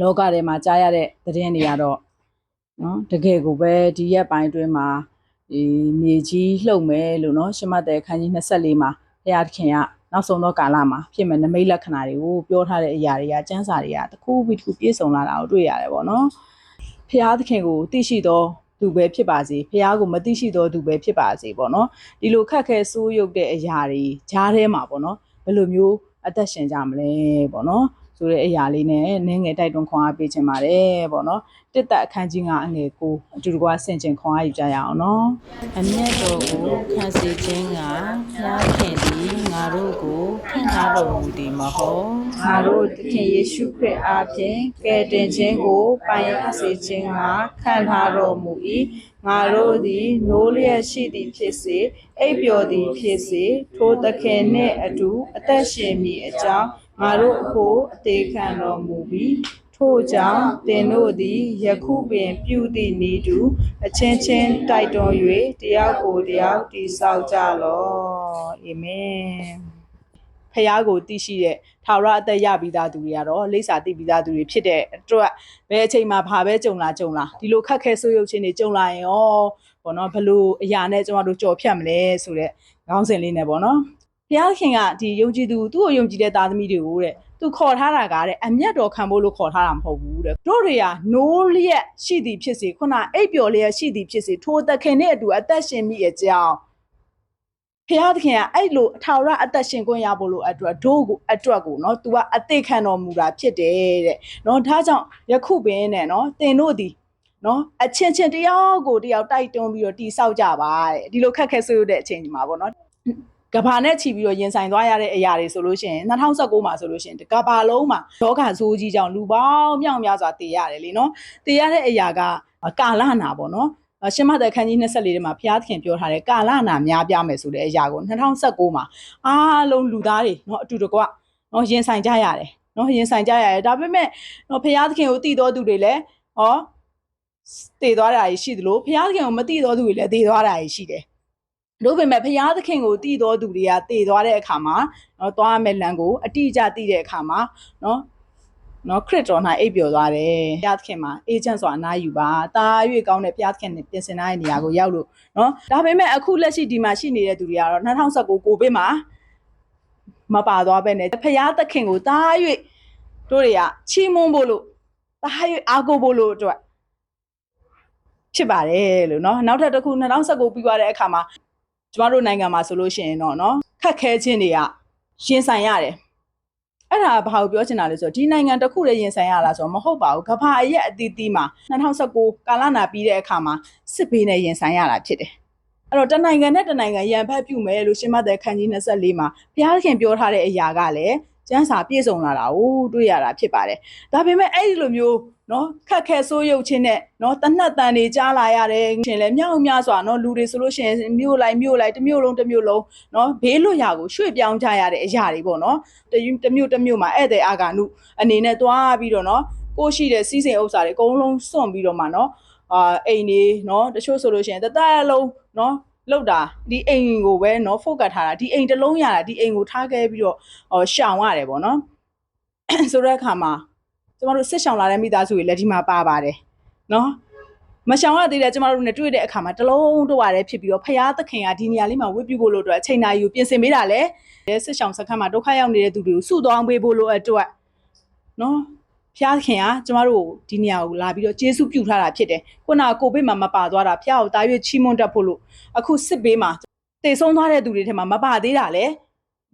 လောကထဲမှာကြားရတဲ့သတင်းတွေကတော့နော်တကယ်ကိုပဲဒီရက်ပိုင်းအတွင်းမှာဒီမြေကြီးလှုပ်မယ်လို့နော်ရှမတ်တဲ့ခန်းကြီး24မှာဘုရားသခင်ကနောက်ဆုံးသောကာလမှာဖြစ်မဲ့နမိတ်လက္ခဏာတွေကိုပြောထားတဲ့အရာတွေကစံစာတွေကတစ်ခုပြီးတစ်ခုပြည့်စုံလာတာကိုတွေ့ရတယ်ပေါ့နော်ဘုရားသခင်ကိုသိရှိသောသူပဲဖြစ်ပါစေဘုရားကိုမသိရှိသောသူပဲဖြစ်ပါစေပေါ့နော်ဒီလိုခက်ခဲဆိုးရုပ်တဲ့အရာတွေဂျားထဲမှာပေါ့နော်ဘယ်လိုမျိုးအသက်ရှင်ကြမလဲပေါ့နော် ဆိုတဲ့အရာလေးနဲ့နင်းငယ်တိုက်တွန်းခွန်အားပေးခြင်းပါတယ်ပေါ့နော်တစ်သက်အခန်းကြီး9အငယ်ကိုအတူတကွဆင်ကျင်ခွန်အားယူကြရအောင်နော်အမျက်တော်ကိုခံစေခြင်းကဖျားခင်သည်ငါတို့ကိုခန့်ထားတော်မူသည်မဟုတ်ငါတို့သခင်ယေရှုခရစ်အားဖြင့်ကယ်တင်ခြင်းကိုပိုင်ရစေခြင်းကခံထားတော်မူ၏ငါတို့သည်နိုးလျက်ရှိသည်ဖြစ်စေအိပ်ပျော်သည်ဖြစ်စေထိုသခင်နှင့်အတူအသက်ရှင်မည်အကြောင်း ငါတို့အဖို့အသေးခံတော်မူပြီးထို့ကြောင့်သင်တို့သည်ယခုပင်ပြုသည့်ဤသူအချင်းချင်းတိုက်တော်၍တယောက်ကိုတယောက်တည်ဆောက်ကြလော့အာမင်ဖះကိုသိရှိတဲ့ထာဝရအသက်ရပြီးသားသူတွေကတော့လိပ်စာသိပြီးသားသူတွေဖြစ်တဲ့အတွက်ဘယ်အချိန်မှာဘာပဲကြုံလာကြုံလာဒီလိုခက်ခဲဆိုးရုပ်ချင်းတွေကြုံလာရင်ရောဘောနော်ဘလို့အရာနဲ့ကျမတို့ကြော်ဖြတ်မလဲဆိုတဲ့ခေါင်းစဉ်လေးနဲ့ပေါ့နော် ဘုရားခင်ကဒီယုံကြည်သူသူ့ကိုယုံကြည်တဲ့သားသမီးတွေကိုတဲ့သူခေါ်ထားတာကတဲ့အမျက်တော်ခံဖို့လို့ခေါ်ထားတာမဟုတ်ဘူးတဲ့တို့တွေကနိုးလျက်ရှိသည်ဖြစ်စေခုနအိပ်ပျော်လျက်ရှိသည်ဖြစ်စေထိုသခင်နဲ့အတူအသက်ရှင်မိရဲ့ကြောင်းဖျားသခင်ကအဲ့လိုအထာဝရအသက်ရှင်ခွင့်ရဖို့လို့အတွက်ဒို့ကိုအတွက်ကိုနော် तू ကအသိခံတော်မူတာဖြစ်တယ်တဲ့နော်ဒါကြောင့်ယခုပင်နဲ့နော်တင်တို့ဒီနော်အချင်းချင်းတယောက်ကိုတယောက်တိုက်တွန်းပြီးတော့တိဆောက်ကြပါတဲ့ဒီလိုခက်ခဲဆွေးရတဲ့အချိန်ကြီးမှာပေါ့နော် ကဘာနဲ့ချီပြီးတော့ရင်ဆိုင်သွားရတဲ့အရာတွေဆိုလို့ရှိရင်2019မှာဆိုလို့ရှိရင်ကဘာလုံးမှာယောဂဇိုးကြီးကြောင့်လူပေါင်းမြောက်များစွာတည်ရတယ်လीเนาะတည်ရတဲ့အရာကကာလနာပေါ့เนาะ အရှင်မသက်ခန်းကြီး24ထဲမှာဘုရားသခင်ပြောထားတဲ့ကာလနာများပြမယ်ဆိုတဲ့အရာကို2019မှာအားလုံးလူသားတွေเนาะအတူတကွเนาะရင်ဆိုင်ကြရတယ်เนาะရင်ဆိုင်ကြရတယ်ဒါပေမဲ့เนาะဘုရားသခင်ကိုတည်တော်သူတွေလည်းဟောတည်သွားတာရှိသလိုဘုရားသခင်ကိုမတည်တော်သူတွေလည်းတည်သွားတာရှိတယ် တို့ပေမဲ့ဘုရားသခင်ကိုတည်တော်သူတွေကတည်သွားတဲ့အခါမှာနော်သွားရမယ့်လမ်းကိုအတိအကျတည်တဲ့အခါမှာနော်နော်ခရစ်တော်၌အိပ်ပျော်သွားတယ်ဘုရားသခင်မှာအေဂျင့်စွာအနားယူပါတာ၍ကောင်းတဲ့ဘုရားသခင်နဲ့ပြင်ဆင်ထားတဲ့နေရာကိုရောက်လို့နော်ဒါပေမဲ့အခုလက်ရှိဒီမှာရှိနေတဲ့သူတွေကတော့2019ကိုဘေးမှာမပါသွားပဲနဲ့ဘုရားသခင်ကိုတာ၍တို့တွေကချီးမွမ်းဖို့လို့တာ၍အားကိုးဖို့လို့အတွက်ဖြစ်ပါတယ်လို့နော်နောက်ထပ်တစ်ခု2019ပြီးသွားတဲ့အခါမှာ ကျမတို့နိုင်ငံမှာဆိုလို့ရှိရင်တော့နော်ခက်ခဲခြင်းတွေကရှင်ဆိုင်ရတယ်အဲ့ဒါဘာကိုပြောချင်တာလဲဆိုတော့ဒီနိုင်ငံတစ်ခုလည်းရင်ဆိုင်ရလားဆိုတော့မဟုတ်ပါဘူးကမ္ဘာရဲ့အသီးသီးမှာ2019ကာလနာပြီးတဲ့အခါမှာစစ်ဘေးနဲ့ရင်ဆိုင်ရတာဖြစ်တယ်အဲ့တော့တနိုင်ငံနဲ့တနိုင်ငံရန်ဖက်ပြုမယ်လို့ရှင်းမတဲ့ခန်းကြီး24မှာဘုရားခင်ပြောထားတဲ့အရာကလည်း ကျန်းစာပြည့်စုံလာတာကိုတွေ့ရတာဖြစ်ပါတယ်ဒါပေမဲ့အဲ့ဒီလိုမျိုးနော်ခက်ခဲဆိုးရုပ်ချင်းနဲ့နော်တနတ်တန်တွေကြားလာရတယ်ရှင်လဲမြောက်များစွာနော်လူတွေဆိုလို့ရှင်မြို့လိုက်မြို့လိုက်တစ်မြို့လုံးတစ်မြို့လုံးနော်ဘေးလွတ်ရာကိုရွှေ့ပြောင်းကြရတဲ့အရာတွေပေါ့နော်တစ်မြို့တစ်မြို့မှာဧည့်သည်အာဂါနုအနေနဲ့သွားပြီးတော့နော်ကိုရှိတဲ့စီးစိမ်ဥစ္စာတွေအကုန်လုံးစွန့်ပြီးတော့မှနော်အာအိမ်နေနော်တချို့ဆိုလို့ရှင်တသက်လုံးနော် လောက်တာဒီအိမ်ကိုပဲเนาะ focus ထားတာဒီအိမ်တစ်လုံးရတာဒီအိမ်ကိုထားခဲ့ပြီးတော့ဟောရှောင်ရတယ်ပေါ့เนาะ ဆိုတဲ့အခါမှာကျမတို့စစ်ရှောင်လာတဲ့မိသားစုတွေလည်းဒီမှာပါပါတယ်เนาะမရှောင်ရသေးတဲ့ကျမတို့နဲ့တွေ့တဲ့အခါမှာတလုံးတော့ရတယ်ဖြစ်ပြီးတော့ဖရာသခင်ကဒီနေရာလေးမှာဝတ်ပြုဖို့လို့အတွက်အချိန်နာယူပြင်ဆင်ပေးတာလေ တဲ့စစ်ဆောင်စခန်းမှာဒုက္ခရောက်နေတဲ့သူတွေကိုစုတောင်းပေးဖို့လိုအတွက်နော် ဖျားခင်ကကျမတို့ဒီနေရာကိုလာပြီးတော့ကျေးဇူးပြုထားတာဖြစ်တယ်ခုနကကိုဗစ်မှာမပါသွားတာဖျားကိုတာရွေးချီးမွမ်းတတ်ဖို့လို့အခုစစ်ဘေးမှာတေဆုံးသွားတဲ့သူတွေထဲမှာမပါသေးတာလေ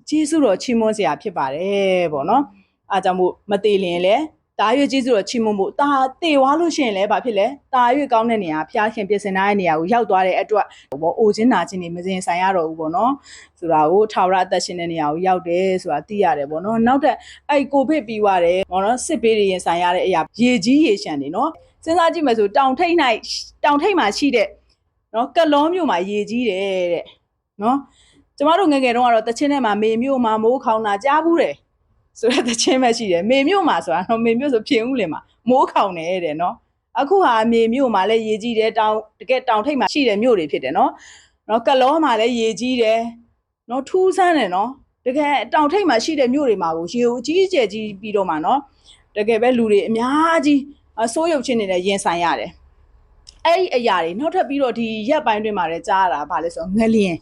ကျေးဇူးတော်ချီးမွမ်းစရာဖြစ်ပါတယ်ပေါ့နော်အားကြောင့်မို့မသေးလျင်လဲ တာရွေးကျေးဇူးတော်ချီးမွမ်းဖို့တာတေဝါလို့ရှိရင်လည်းဘာဖြစ်လဲတာရွေးကောင်းတဲ့နေရာဖျားခင်ပြင်ဆင်ထားတဲ့နေရာကိုရောက်သွားတဲ့အတွက်ဘောအိုချင်းနာချင်းတွေမစင်ဆိုင်ရတော့ဘူးပေါ့နော်ဆိုတာကိုထာဝရအသက်ရှင်တဲ့နေရာကိုရောက်တယ်ဆိုတာသိရတယ်ပေါ့နော်နောက်ထပ်အဲ့ကိုဗစ်ပြီးသွားတယ်ပေါ့နော်စစ်ပေးတွေရင်ဆိုင်ရတဲ့အရာရေကြီးရေရှမ်းနေနော်စဉ်းစားကြည့်မယ်ဆိုတောင်ထိပ်၌တောင်ထိပ်မှာရှိတဲ့နော်ကလောမျိုးမှာရေကြီးတယ်တဲ့နော်ကျမတို့ငယ်ငယ်တုန်းကတော့တချင်းထဲမှာမေမျိုးမှာမိုးခေါင်တာကြားဘူးတယ် ဆိုတော့တချင်းပဲရှိတယ်မေမျိုးမှာဆိုတာနော်မေမျိုးဆိုဖြင်းဦးလင်မှာမိုးခေါင်တယ်တဲ့နော်အခုဟာမေမျိုးမှာလည်းရေကြီးတယ်တောင်တကယ်တောင်ထိပ်မှာရှိတဲ့မြို့တွေဖြစ်တယ်နော်နော်ကလောမှာလည်းရေကြီးတယ်နော်ထူးဆန်းတယ်နော်တကယ်တောင်ထိပ်မှာရှိတဲ့မြို့တွေမှာကိုရေကိုအကြီးအကျယ်ကြီးပြီးတော့မှနော်တကယ်ပဲလူတွေအများကြီးအဆိုးရုပ်ချင်းနေနဲ့ရင်ဆိုင်ရတယ်အဲ့ဒီအရာတွေနောက်ထပ်ပြီးတော့ဒီရက်ပိုင်းတွင်မှာလည်းကြားရတာဗာလဲဆိုတော့ငလျင်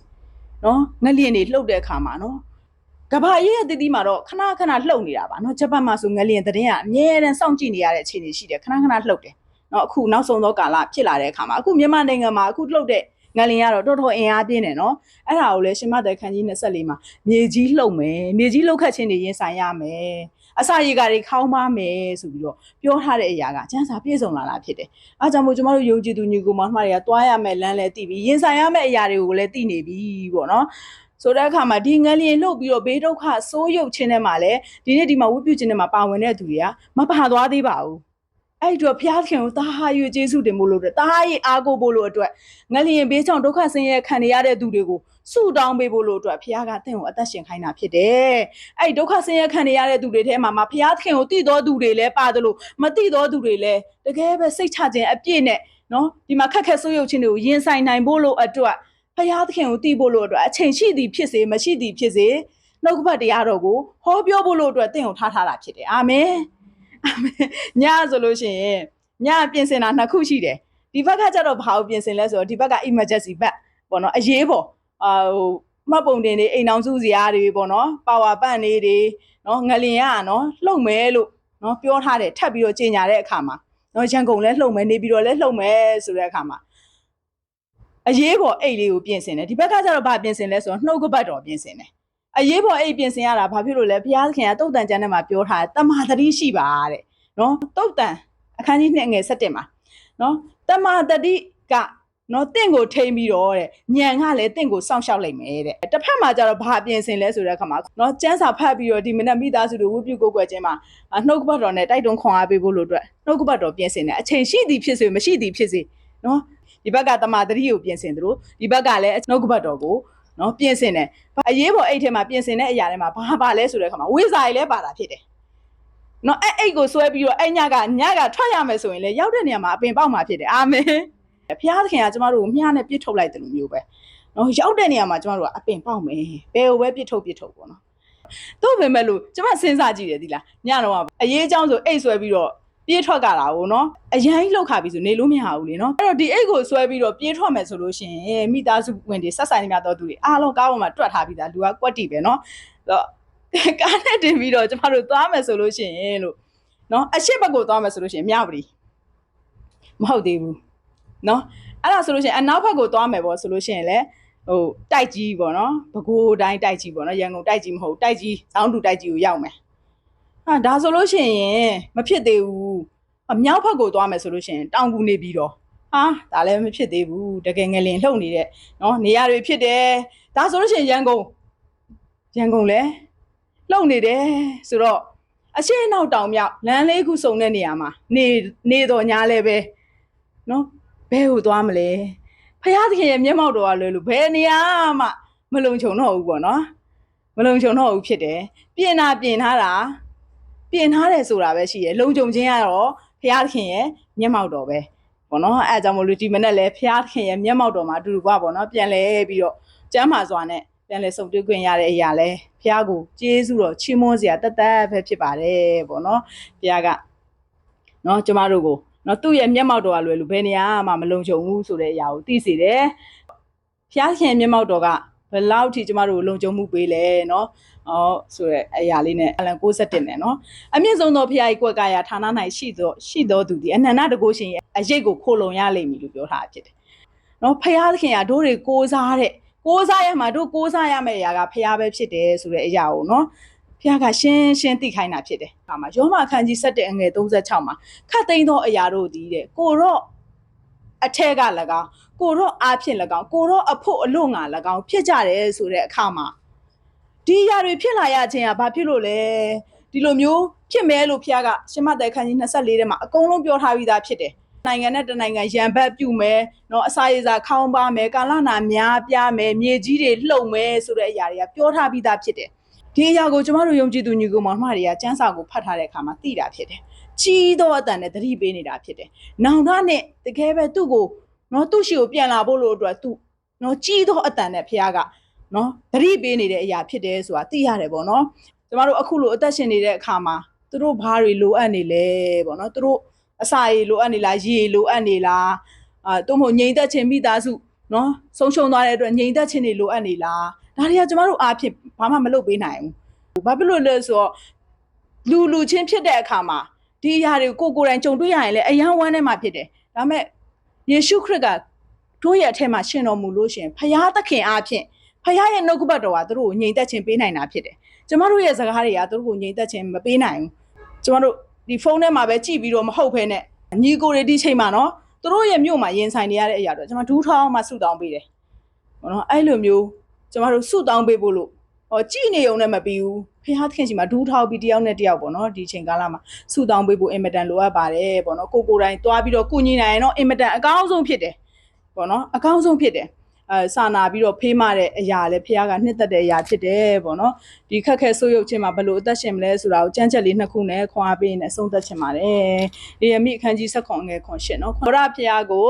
နော်ငလျင်တွေလှုပ်တဲ့အခါမှာနော် ကဘာရေးရတတိမှာတော့ခဏခဏလှုပ်နေတာပါနော်ဂျပန်မှာဆိုငလျင်သတင်းကအများအားစောင့်ကြည့်နေရတဲ့အခြေအနေရှိတယ်ခဏခဏလှုပ်တယ်နော်အခုနောက်ဆုံးသောကာလဖြစ်လာတဲ့အခါမှာအခုမြန်မာနိုင်ငံမှာအခုလှုပ်တဲ့ငလျင်ကတော့တော်တော်အင်အားပြင်းတယ်နော်အဲ့ဒါကိုလည်းရှင်မတဲ့ခန်းကြီး24မှာမြေကြီးလှုပ်မယ်မြေကြီးလှုပ်ခတ်ခြင်းတွေရင်ဆိုင်ရမယ်အစာရေကာတွေခေါင်းပါမယ်ဆိုပြီးတော့ပြောထားတဲ့အရာကကျန်းစာပြည့်စုံလာတာဖြစ်တယ်အားကြောင့်မို့ကျမတို့ယုံကြည်သူညီကိုမောင်နှမတွေကတွားရမယ်လမ်းလည်းသိပြီးရင်ဆိုင်ရမယ့်အရာတွေကိုလည်းသိနေပြီပေါ့နော် ဆိုတဲ့အခါမှာဒီငလျင်လှုပ်ပြီးတော့ဘေးဒုက္ခဆိုးရုပ်ခြင်းထဲမှာလည်းဒီနေ့ဒီမှာဝိပုခြင်းထဲမှာပါဝင်တဲ့သူတွေကမပါသွားသေးပါဘူးအဲ့ဒီတော့ဘုရားခင်ကိုတာဟာရွေကျေးဇူးတင်ဖို့လို့အတွက်တာဟာရဲ့အားကိုဖို့လို့အတွက်ငလျင်ဘေးကြောင့်ဒုက္ခဆင်းရဲခံနေရတဲ့သူတွေကိုဆုတောင်းပေးဖို့လို့အတွက်ဘုရားကတင့်ကိုအသက်ရှင်ခိုင်းတာဖြစ်တယ်။အဲ့ဒီဒုက္ခဆင်းရဲခံနေရတဲ့သူတွေထဲမှာမှာဘုရားခင်ကိုတည်တော်သူတွေလည်းပါတယ်လို့မတည်တော်သူတွေလည်းတကယ်ပဲစိတ်ချခြင်းအပြည့်နဲ့နော်ဒီမှာခက်ခက်ဆိုးရုပ်ခြင်းတွေကိုရင်ဆိုင်နိုင်ဖို့လို့အတွက် ဘုရားသခင်ကိုတည်ဖို့လို့အတွက်အချိန်ရှိသည်ဖြစ်စေမရှိသည်ဖြစ်စေနှုတ်ကပတ်တရားတော်ကိုဟောပြောဖို့လို့အတွက်တင့်ကိုထားထားတာဖြစ်တယ်အာမင်အာမင်ညဆိုလို့ရှိရင်ညပြင်ဆင်တာနှစ်ခုရှိတယ်ဒီဘက်ကကျတော့ဘာကိုပြင်ဆင်လဲဆိုတော့ဒီဘက်က emergency ဘက်ပေါ့နော်အရေးပေါ်အာဟိုမှတ်ပုံတင်တွေအိမ်အောင်စုစရာတွေပေါ့နော် power bank တွေတွေနော်ငလင်ရနော်လှုပ်မယ်လို့နော်ပြောထားတယ်ထပ်ပြီးတော့ကြေညာတဲ့အခါမှာနော်ရန်ကုန်လဲလှုပ်မယ်နေပြီးတော့လဲလှုပ်မယ်ဆိုတဲ့အခါမှာ အရေးပေါ်အိတ်လေးကိုပြင်ဆင်တယ်ဒီဘက်ကကျတော့ဘာပြင်ဆင်လဲဆိုတော့နှုတ်ကပတ်တော်ပြင်ဆင်တယ်အရေးပေါ်အိတ်ပြင်ဆင်ရတာဘာဖြစ်လို့လဲဘုရားသခင်ကတုတ်တန်ကျမ်းထဲမှာပြောထားတယ်တမာတတိရှိပါတဲ့နော်တုတ်တန်အခန်းကြီး2ငယ်7မှာနော်တမာတတိကနော်တင့်ကိုထိန်ပြီးတော့တဲ့ညံကလည်းတင့်ကိုစောင့်ရှောက်လိုက်မယ်တဲ့တစ်ဖက်မှာကျတော့ဘာပြင်ဆင်လဲဆိုတဲ့အခါမှာနော်ကျန်းစာဖတ်ပြီးတော့ဒီမနေ့မိသားစုတွေဝိပုကိုယ်ကွယ်ခြင်းမှာအာနှုတ်ကပတ်တော်နဲ့တိုက်တွန်းခွန်အားပေးဖို့လို့အတွက်နှုတ်ကပတ်တော်ပြင်ဆင်တယ်အချိန်ရှိသည်ဖြစ်စေမရှိသည်ဖြစ်စေနော် ဒီဘက်ကတမာတတိကိုပြင်ဆင်သလိုဒီဘက်ကလည်းနှုတ်ကပတ်တော်ကိုနော်ပြင်ဆင်တယ်အရေးပေါ်အိတ်ထဲမှာပြင်ဆင်တဲ့အရာတွေမှာဘာပါလဲဆိုတဲ့အခါမှာဝိဇာတွေလည်းပါတာဖြစ်တယ်နော်အဲ့အိတ်ကိုဆွဲပြီးတော့အဲ့ညကညကထွက်ရမယ်ဆိုရင်လေရောက်တဲ့နေရာမှာအပင်ပေါက်မှာဖြစ်တယ်အာမင်ဘုရားသခင်ကကျမတို့ကိုမြှားနဲ့ပြစ်ထုတ်လိုက်တယ်လို့မျိုးပဲနော်ရောက်တဲ့နေရာမှာကျမတို့ကအပင်ပေါက်မယ်ဘယ်ကိုပဲပြစ်ထုတ်ပြစ်ထုတ်ပေါ့နော်တို့ပဲမဲ့လို့ကျမစဉ်းစားကြည့်တယ်ဒီလားညတော့အရေးအကြောင်းဆိုအိတ်ဆွဲပြီးတော့ ပြေးထွက်ကြတာကိုနော်အရင်ကြီးလောက်ခါပြီဆိုနေလို့မရဘူးလေနော်အဲ့တော့ဒီအိတ်ကိုဆွဲပြီးတော့ပြေးထွက်မယ်ဆိုလို့ရှိရင်မိသားစုဝင်တွေဆက်ဆိုင်နေကြတော့သူတွေအားလုံးကားပေါ်မှာတွက်ထားပြီးသားလူကကွက်တီပဲနော်တော့ကားနဲ့တင်ပြီးတော့ကျမတို့သွားမယ်ဆိုလို့ရှိရင်လို့နော်အရှိတ်ဘက်ကိုသွားမယ်ဆိုလို့ရှိရင်မြဝတီမဟုတ်သေးဘူးနော်အဲ့ဒါဆိုလို့ရှိရင်အနောက်ဘက်ကိုသွားမယ်ပေါ့ဆိုလို့ရှိရင်လည်းဟိုတိုက်ကြီးပေါ့နော်ဘကိုးတိုင်းတိုက်ကြီးပေါ့နော်ရန်ကုန်တိုက်ကြီးမဟုတ်တိုက်ကြီးဇောင်းတူတိုက်ကြီးကိုရောက်မယ် ဟာဒါဆိုလို့ရှိရင်မဖြစ်သေးဘူးအမြောက်ဘက်ကိုသွားမယ်ဆိုလို့ရှိရင်တောင်ကူနေပြီးတော့ဟာဒါလည်းမဖြစ်သေးဘူးတကယ်ငလင်လှုပ်နေတဲ့နော်နေရာတွေဖြစ်တယ်ဒါဆိုလို့ရှိရင်ရန်ကုန်ရန်ကုန်လည်းလှုပ်နေတယ်ဆိုတော့အရှိအနောက်တောင်မြောက်လမ်းလေးခုစုံတဲ့နေရာမှာနေနေတော့ညာလည်းပဲနော်ဘဲကိုသွားမလဲဖယားသခင်ရဲ့မျက်မှောက်တော်ကလွယ်လို့ဘယ်နေရာမှမလုံခြုံတော့ဘူးပေါ့နော်မလုံခြုံတော့ဘူးဖြစ်တယ်ပြင်တာပြင်ထားတာ ပြင်ထားတယ်ဆိုတာပဲရှိရလုံခြုံခြင်းကတော့ဖယားသခင်ရဲ့မျက်မှောက်တော်ပဲပေါ့နော်အဲအကြောင်းမလို့ဒီမနေ့လဲဖယားသခင်ရဲ့မျက်မှောက်တော်မှာအတူတူပါပေါ့နော်ပြန်လဲပြီးတော့ကျမ်းမာစွာနဲ့ပြန်လဲစုံတွေ့ခွင့်ရတဲ့အရာလဲဖယားကိုကျေးဇူးတော်ချီးမွမ်းစရာတသက်ပဲဖြစ်ပါတယ်ပေါ့နော်ဖယားကနော်ကျမတို့ကိုနော်သူ့ရဲ့မျက်မှောက်တော်ကလွယ်လို့ဘယ်နေရာမှမလုံခြုံဘူးဆိုတဲ့အရာကိုသိစေတယ်။ဖျားရှင်မျက်မှောက်တော်က ဘယ်လောက်ထိကျမတို့ကိုလုံခြုံမှုပေးလဲနော်။အော်ဆိုတဲ့အရာလေးနဲ့အလန်61နဲ့နော်။အမြင့်ဆုံးသောဖျားကြီးကွက်ကရာဌာန၌ရှိသောရှိသောသူဒီအနန္တတကုရှင်ရဲ့အရေးကိုခိုလုံရလိမ့်မည်လို့ပြောထားတာဖြစ်တယ်။နော်ဖျားသခင်ကတို့တွေကိုးစားတဲ့ကိုးစားရမှာတို့ကိုးစားရမယ့်အရာကဖျားပဲဖြစ်တယ်ဆိုတဲ့အရာကိုနော်။ဖျားကရှင်းရှင်းသိခိုင်းတာဖြစ်တယ်။ဒါမှယောမအခန်းကြီး7အငယ်36မှာခတ်သိမ်းသောအရာတို့သည်တဲ့ကိုတော့ အထက်က၎င်းကိုတော့အားဖြင့်၎င်းကိုတော့အဖို့အလို့ငါ၎င်းဖြစ်ကြတယ်ဆိုတဲ့အခါမှာဒီအရာတွေဖြစ်လာရခြင်းကဘာဖြစ်လို့လဲဒီလိုမျိုးဖြစ်မဲလို့ဖျားကရှင်မတဲ့ခန်းကြီး24ထဲမှာအကုန်လုံးပြောထားပြီးသားဖြစ်တယ်နိုင်ငံနဲ့တနိုင်ငံရန်ဘက်ပြုတ်မယ်เนาะအစာရည်စာခေါင်းပါမယ်ကာလနာများပြားမယ်မြေကြီးတွေလှုပ်မယ်ဆိုတဲ့အရာတွေကပြောထားပြီးသားဖြစ်တယ်ဒီအရာကိုကျမတို့ယုံကြည်သူညီကောင်မောင်နှမတွေကစမ်းစာကိုဖတ်ထားတဲ့အခါမှာသိတာဖြစ်တယ် ကြီးသောအတန်နဲ့သတိပေးနေတာဖြစ်တယ်။နောင်တနဲ့တကယ်ပဲသူ့ကိုနော်သူ့ရှိကိုပြန်လာဖို့လို့အတွက်သူနော်ကြီးသောအတန်နဲ့ဖခင်ကနော်သတိပေးနေတဲ့အရာဖြစ်တယ်ဆိုတာသိရတယ်ပေါ့နော်။ကျမတို့အခုလိုအသက်ရှင်နေတဲ့အခါမှာသူတို့ဘာတွေလိုအပ်နေလဲပေါ့နော်သူတို့အစာရေလိုအပ်နေလားရေလိုအပ်နေလားအာသူမို့ငြိမ်သက်ခြင်းမိသားစုနော်ဆုံးရှုံးသွားတဲ့အတွက်ငြိမ်သက်ခြင်းတွေလိုအပ်နေလားဒါတွေကကျမတို့အားဖြင့်ဘာမှမလုပ်ပေးနိုင်ဘူးဘာဖြစ်လို့လဲဆိုတော့လူလူချင်းဖြစ်တဲ့အခါမှာ ဒီအရာတွေကိုကိုယ်ကိုယ်တိုင်ကြုံတွေ့ရရင်လည်းအယံဝမ်းထဲမှာဖြစ်တယ်ဒါပေမဲ့ယေရှုခရစ်ကတို့ရဲ့အထက်မှာရှင်တော်မူလို့ရှရင်ဖရာသခင်အားဖြင့်ဖရာရဲ့နှုတ်ကပတ်တော်ကသူတို့ကိုငြိမ်သက်ခြင်းပေးနိုင်တာဖြစ်တယ်ကျမတို့ရဲ့စကားတွေကသူတို့ကိုငြိမ်သက်ခြင်းမပေးနိုင်ဘူးကျမတို့ဒီဖုန်းထဲမှာပဲကြည့်ပြီးတော့မဟုတ်ဘဲနဲ့ညီကိုတွေဒီချိန်မှာနော်သူတို့ရဲ့မြို့မှာရင်ဆိုင်နေရတဲ့အရာတော့ကျမဒူးထောင်းမှဆူတောင်းပေးတယ်ဘောနော်အဲ့လိုမျိုးကျမတို့ဆူတောင်းပေးဖို့လို့ ဟောကြည်နေုံနဲ့မပြီးဘူးဖခင်သခင်ရှိမှာဒူးထောင်းပြီးတယောက်နဲ့တယောက်ပေါ့နော်ဒီချိန်ကာလမှာဆူတောင်းပေးဖို့အင်မတန်လိုအပ်ပါတယ်ပေါ့နော်ကိုကိုယ်တိုင်တွားပြီးတော့ကုညီနိုင်ရင်တော့အင်မတန်အကောင်းဆုံးဖြစ်တယ်ပေါ့နော်အကောင်းဆုံးဖြစ်တယ်အဲစာနာပြီးတော့ဖေးမတဲ့အရာလည်းဖခင်ကနှစ်သက်တဲ့အရာဖြစ်တယ်ပေါ့နော်ဒီခက်ခဲဆိုးရုပ်ချင်းမှာဘယ်လိုအသက်ရှင်မလဲဆိုတာကိုကြမ်းချက်လေးနှစ်ခုနဲ့ခွန်အားပေးနေအဆုံးသတ်ချင်ပါတယ်ဒီရမိအခန်းကြီးဆက်ခွန်ငယ်ခွန်ရှင်နော်ခေါရဖခင်ကို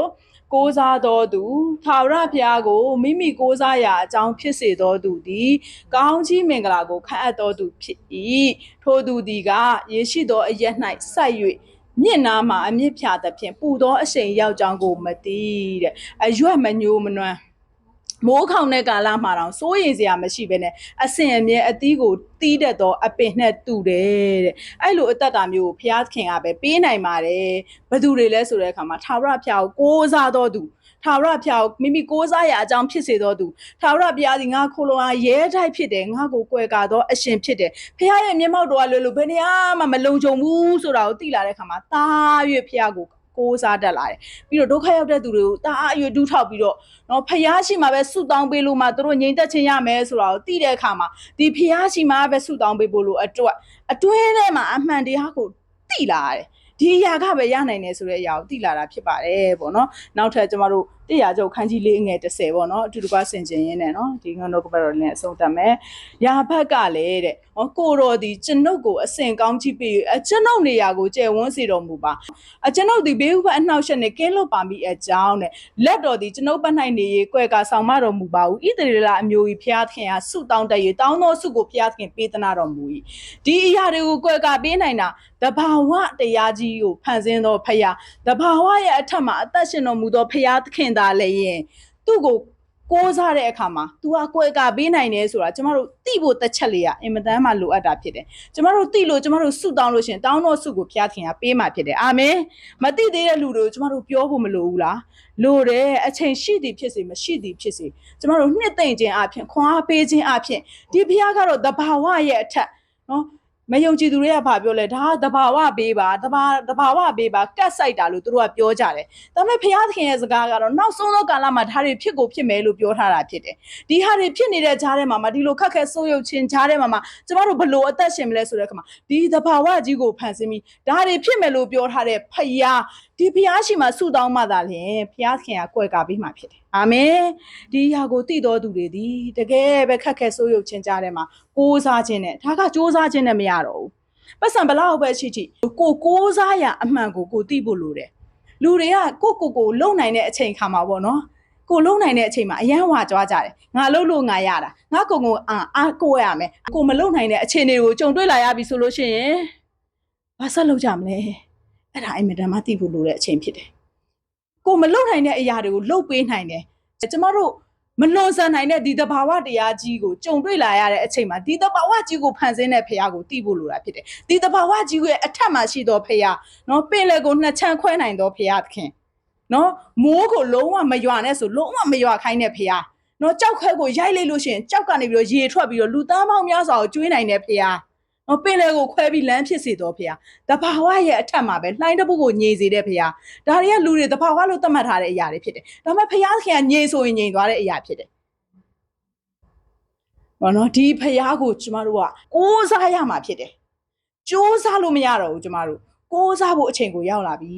ကိုးစားတော်သူသာဝရဘုရားကိုမိမိကိုးစားရာအကြောင်းဖြစ်စေတော်သူသည်ကောင်းကြီးမင်္ဂလာကိုခံအပ်တော်သူဖြစ်၏ထိုသူသည်ကယေရှိသောအရက်၌ဆက်၍မြင့်နာမှာအမြင့်ဖြာသဖြင့်ပူသောအရှိန်ရောက်ကြောင်းကိုမသိတဲ့အရွက်မညိုးမနွမ်း မိုးခေါင်တဲ့ကာလမှာတော့စိုးရိမ်စရာမရှိဘဲနဲ့အစင်အမြဲအသီးကိုတီးတတ်သောအပင်နဲ့တူတယ်တဲ့အဲ့လိုအသက်တာမျိုးကိုဘုရားခင်ကပဲပေးနိုင်ပါတယ်ဘသူတွေလဲဆိုတဲ့အခါမှာထာဝရဘုရားကိုကိုးစားတော်သူထာဝရဘုရားကိုမိမိကိုးစားရာအကြောင်းဖြစ်စေတော်သူထာဝရဘုရားဒီငါခိုလုံအားရဲတိုက်ဖြစ်တယ်ငါကိုကွယ်ကာသောအရှင်ဖြစ်တယ်ဘုရားရဲ့မျက်မှောက်တော်ကလွယ်လို့ဘယ်နေရာမှမလုံခြုံဘူးဆိုတာကိုသိလာတဲ့အခါမှာတာ၍ဘုရားကို ကိုးစားတတ်လာတယ်ပြီးတော့ဒုက္ခရောက်တဲ့သူတွေကိုတာအရွဒူးထောက်ပြီးတော့နော်ဖျားရှိမှာပဲဆုတောင်းပေးလို့မှသူတို့ငြိမ်သက်ခြင်းရမယ်ဆိုတာကိုသိတဲ့အခါမှာဒီဖျားရှိမှာပဲဆုတောင်းပေးဖို့လို့အတွက်အတွင်းထဲမှာအမှန်တရားကိုသိလာရတယ်ဒီအရာကပဲရနိုင်တယ်ဆိုတဲ့အရာကိုသိလာတာဖြစ်ပါတယ်ပေါ့နော်နောက်ထပ်ကျမတို့ တရားချုပ်ခန်းကြီးလေးငယ်30ပေါ့နော်အတူတကွဆင်ကျင်ရင်းနဲ့နော်ဒီငါတို့ကပတ်တော်နဲ့အဆုံးသတ်မယ်ရာဘက်ကလည်းတဲ့ဟောကိုတော်ဒီကျွန်ုပ်ကိုအစင်ကောင်းကြည့်ပြီးအကျွန်ုပ်နေရာကိုကျယ်ဝန်းစေတော်မူပါအကျွန်ုပ်ဒီဘေးဥပအနှောက်အယှက်နဲ့ကင်းလွတ်ပါမိအကြောင်းတဲ့လက်တော်ဒီကျွန်ုပ်ပတ်၌နေရေကွယ်ကာဆောင်မတော်မူပါဘူးဣသရေလအမျိုးကြီးဖျားခင်ဟာဆုတောင်းတတ်၍တောင်းသောဆုကိုဖျားခင်ပေးသနာတော်မူ၏ဒီအရာတွေကိုကွယ်ကာပေးနိုင်တာတဘာဝတရားကြီးကိုဖန်ဆင်းသောဖျားတဘာဝရဲ့အထက်မှာအသက်ရှင်တော်မူသောဖျားသခင်သာလည်းယင်သူ့ကိုကိုးစားတဲ့အခါမှာ तू ဟာကိုယ်ကပေးနိုင်တယ်ဆိုတာကျမတို့သိဖို့တစ်ချက်လေးကအင်မတန်မှလိုအပ်တာဖြစ်တယ်ကျမတို့သိလို့ကျမတို့ဆုတောင်းလို့ရှရင်တောင်းတော့ဆုကိုဖျားခင်ကပေးမှဖြစ်တယ်အာမင်မသိသေးတဲ့လူတွေကိုကျမတို့ပြောဖို့မလိုဘူးလားလိုတယ်အချိန်ရှိသည်ဖြစ်စေမရှိသည်ဖြစ်စေကျမတို့နှစ်သိမ့်ခြင်းအပြင်ခွန်အားပေးခြင်းအပြင်ဒီဖျားကတော့တဘာဝရဲ့အထက်နော် မယုံကြည်သူတွေကဘာပြောလဲဒါကတဘာဝပေးပါတဘာတဘာဝပေးပါကတ်ဆိုင်တာလို့သူတို့ကပြောကြတယ်ဒါပေမဲ့ဘုရားသခင်ရဲ့စကားကတော့နောက်ဆုံးသောကာလမှာဒါတွေဖြစ်ကိုဖြစ်မယ်လို့ပြောထားတာဖြစ်တယ်ဒီဟာတွေဖြစ်နေတဲ့ကြားထဲမှာမဒီလိုခက်ခဲဆိုးရုပ်ချင်းကြားထဲမှာမကျမတို့ဘလို့အသက်ရှင်မလဲဆိုတဲ့အခါမှာဒီတဘာဝကြီးကိုဖန်ဆင်းပြီးဒါတွေဖြစ်မယ်လို့ပြောထားတဲ့ဖယား ဒီဘုရားရှိမှဆုတောင်းမှသာလျှင်ဘုရားသခင်ကကွယ်ကာပြီးမှဖြစ်တယ်အာမင်ဒီအရာကိုသိတော်သူတွေဒီတကယ်ပဲခက်ခဲဆိုးရုပ်ချင်းကြားထဲမှာကိုးစားခြင်းနဲ့ဒါကစ조사ခြင်းနဲ့မရတော့ဘူးပတ်စံဘလောက်ပဲရှိရှိကိုကိုးစားရအမှန်ကိုကိုသိဖို့လိုတယ်လူတွေကကိုကိုကိုလုံနိုင်တဲ့အချိန်ခါမှာပေါ့နော်ကိုလုံနိုင်တဲ့အချိန်မှာအရန်ဝါကြွားကြတယ်ငါလုံလို့ငါရတာငါကုံကိုအာအားကိုရမယ်ကိုမလုံနိုင်တဲ့အခြေအနေကိုကြုံတွေ့လာရပြီဆိုလို့ရှိရင်ဘာဆက်လုပ်ကြမလဲ အဲ့ဒါအိမ်မတန်မှသိဖို့လိုတဲ့အချိန်ဖြစ်တယ်ကိုမလုံနိုင်တဲ့အရာတွေကိုလှုပ်ပေးနိုင်တယ်ကျမတို့မလွန်ဆန်နိုင်တဲ့ဒီတဘာဝတရားကြီးကိုကြုံတွေ့လာရတဲ့အချိန်မှာဒီတဘာဝကြီးကိုဖန်ဆင်းတဲ့ဖရာကိုသိဖို့လိုတာဖြစ်တယ်ဒီတဘာဝကြီးရဲ့အထက်မှာရှိသောဖရာနော်ပင်လေကိုနှစ်ချမ်းခွဲနိုင်သောဖရာသခင်နော်မိုးကိုလုံးဝမရွာနဲ့ဆိုလုံးဝမရွာခိုင်းတဲ့ဖရာနော်ကြောက်ခဲကိုရိုက်လိုက်လို့ရှိရင်ကြောက်ကနေပြီးတော့ရေထွက်ပြီးတော့လူသားပေါင်းများစွာကိုကျွေးနိုင်တဲ့ဖရာ နော်ပင်လေကိုခွဲပြီးလမ်းဖြစ်စေတော်ဖရာတဘာဝရဲ့အထက်မှာပဲလှိုင်းတစ်ပုတ်ကိုညင်စေတဲ့ဖရာဒါတွေကလူတွေတဘာဝလို့သတ်မှတ်ထားတဲ့အရာတွေဖြစ်တယ်ဒါပေမဲ့ဖရာသခင်ကညင်ဆိုရင်ညင်သွားတဲ့အရာဖြစ်တယ်ဘာနော်ဒီဖရာကိုကျမတို့ကကိုးစားရမှာဖြစ်တယ်စူးစားလို့မရတော့ဘူးကျမတို့ ကိုးစားဖို့အချိန်ကိုရောက်လာပြီ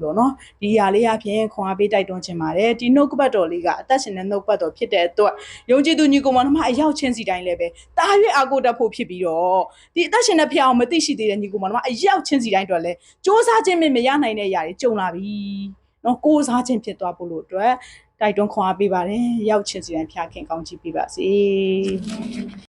ပေါ့နော်ဒီຢာလေးအပြင်ခွန်အားပေးတိုက်တွန်းခြင်းပါတယ်ဒီနှုတ်ကပတ်တော်လေးကအသက်ရှင်တဲ့နှုတ်ကပတ်တော်ဖြစ်တဲ့အတွက်ယုံကြည်သူညီကောင်မတို့အရောက်ချင်းစီတိုင်းလည်းပဲတာရွေ့အာကိုတက်ဖို့ဖြစ်ပြီးတော့ဒီအသက်ရှင်တဲ့ဖျားအောင်မသိရှိသေးတဲ့ညီကောင်မတို့အရောက်ချင်းစီတိုင်းအတွက်လည်းစူးစားခြင်းမမရနိုင်တဲ့ຢာတွေကြုံလာပြီနော်ကိုးစားခြင်းဖြစ်သွားဖို့လို့အတွက်တိုက်တွန်းခွန်အားပေးပါတယ်ရောက်ချင်းစီတိုင်းဖျားခင်ကောင်းချီးပေးပါစေ